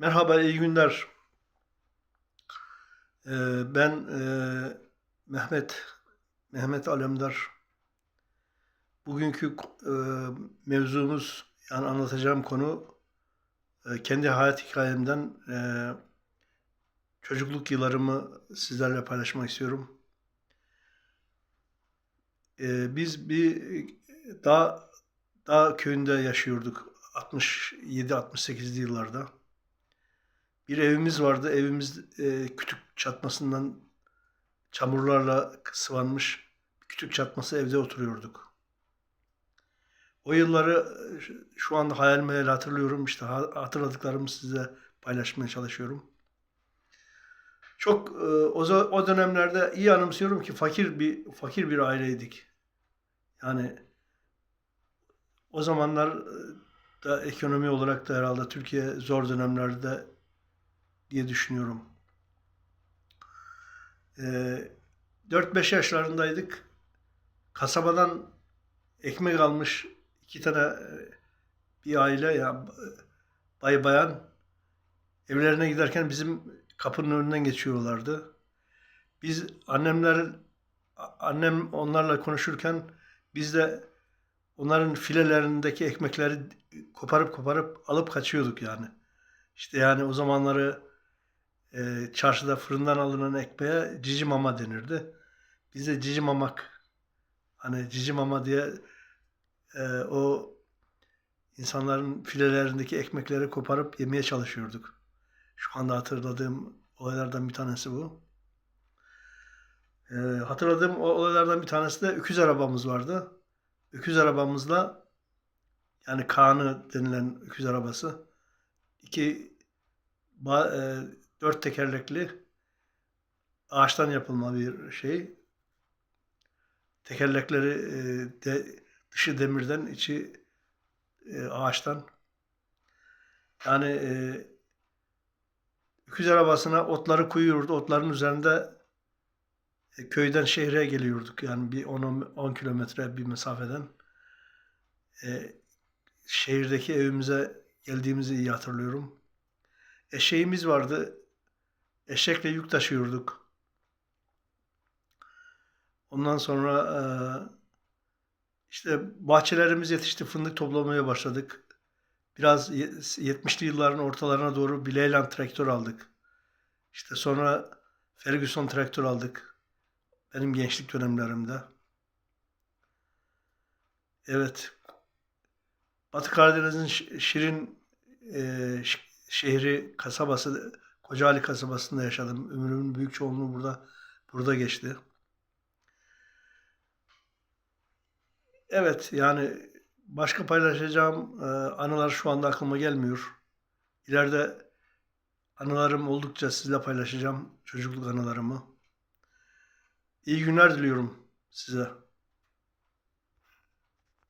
Merhaba, iyi günler. Ee, ben e, Mehmet Mehmet Alemdar. Bugünkü e, mevzumuz yani anlatacağım konu e, kendi hayat hikayemden çocukluk yıllarımı sizlerle paylaşmak istiyorum. Biz bir dağ dağ köyünde yaşıyorduk 67-68'li yıllarda. Bir evimiz vardı. Evimiz e, kütük çatmasından çamurlarla sıvanmış. Kütük çatması evde oturuyorduk. O yılları e, şu anda hayal meyal hatırlıyorum. İşte ha- hatırladıklarımı size paylaşmaya çalışıyorum. Çok e, o dönemlerde iyi anımsıyorum ki fakir bir fakir bir aileydik. Yani o zamanlar e, da ekonomi olarak da herhalde Türkiye zor dönemlerde diye düşünüyorum. Ee, 4-5 yaşlarındaydık. Kasabadan ekmek almış iki tane e, bir aile ya bay bayan evlerine giderken bizim kapının önünden geçiyorlardı. Biz annemler annem onlarla konuşurken biz de onların filelerindeki ekmekleri koparıp koparıp alıp kaçıyorduk yani. İşte yani o zamanları e, çarşıda fırından alınan ekmeğe cici mama denirdi. Biz de cici mamak hani cici mama diye e, o insanların filelerindeki ekmekleri koparıp yemeye çalışıyorduk. Şu anda hatırladığım olaylardan bir tanesi bu. E, hatırladığım o olaylardan bir tanesi de öküz arabamız vardı. Öküz arabamızla yani Kaan'ı denilen öküz arabası iki ba- e, dört tekerlekli ağaçtan yapılma bir şey. Tekerlekleri e, de, dışı demirden, içi e, ağaçtan. Yani e, öküz arabasına otları koyuyordu. Otların üzerinde e, köyden şehre geliyorduk. Yani bir 10, 10 kilometre bir mesafeden. Şehirdeki evimize geldiğimizi iyi hatırlıyorum. Eşeğimiz vardı. Eşekle yük taşıyorduk. Ondan sonra e, işte bahçelerimiz yetişti. Fındık toplamaya başladık. Biraz ye- 70'li yılların ortalarına doğru bir Leyland traktör aldık. İşte sonra Ferguson traktör aldık. Benim gençlik dönemlerimde. Evet. Batı Karadeniz'in Şirin e, şehri, kasabası, Kocaeli kasabasında yaşadım. Ömrümün büyük çoğunluğu burada burada geçti. Evet, yani başka paylaşacağım e, anılar şu anda aklıma gelmiyor. İleride anılarım oldukça sizle paylaşacağım çocukluk anılarımı. İyi günler diliyorum size.